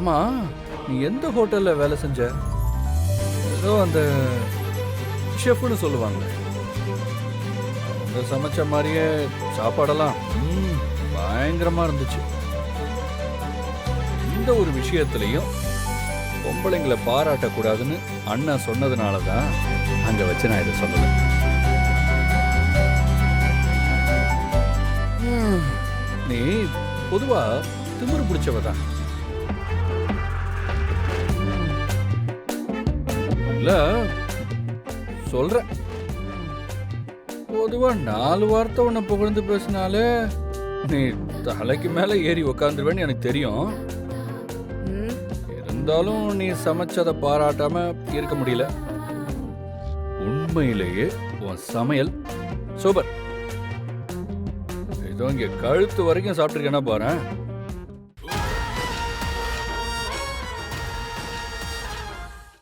ஆமா நீ எந்த ஹோட்டல்ல வேலை செஞ்ச? ஏதோ அந்த ஷெஃப்னு சொல்லுவாங்க அவங்க சமைச்ச மாதிரியே சாப்பாடெல்லாம் பயங்கரமாக பயங்கரமா இருந்துச்சு. இந்த ஒரு விஷயத்துலையும் பொம்பளைங்களை பாராட்டக்கூடாதுன்னு அண்ணா சொன்னதுனால தான் அங்கே வச்சு நான் இதை சொல்லலை நீ பொதுவாக திமிரு பிடிச்சவ தான். இல்ல சொல்றேன் பொதுவா நாலு வார்த்தை உன்னை புகழ்ந்து பேசினாலே நீ தலைக்கு மேல ஏறி உக்காந்துருவேன்னு எனக்கு தெரியும். இருந்தாலும் நீ சமைச்சதை பாராட்டாம இருக்க முடியல. உண்மையிலேயே உன் சமையல் சூப்பர். இதோ இங்க கழுத்து வரைக்கும் சாப்பிட்டுருக்கேன்னா பாரு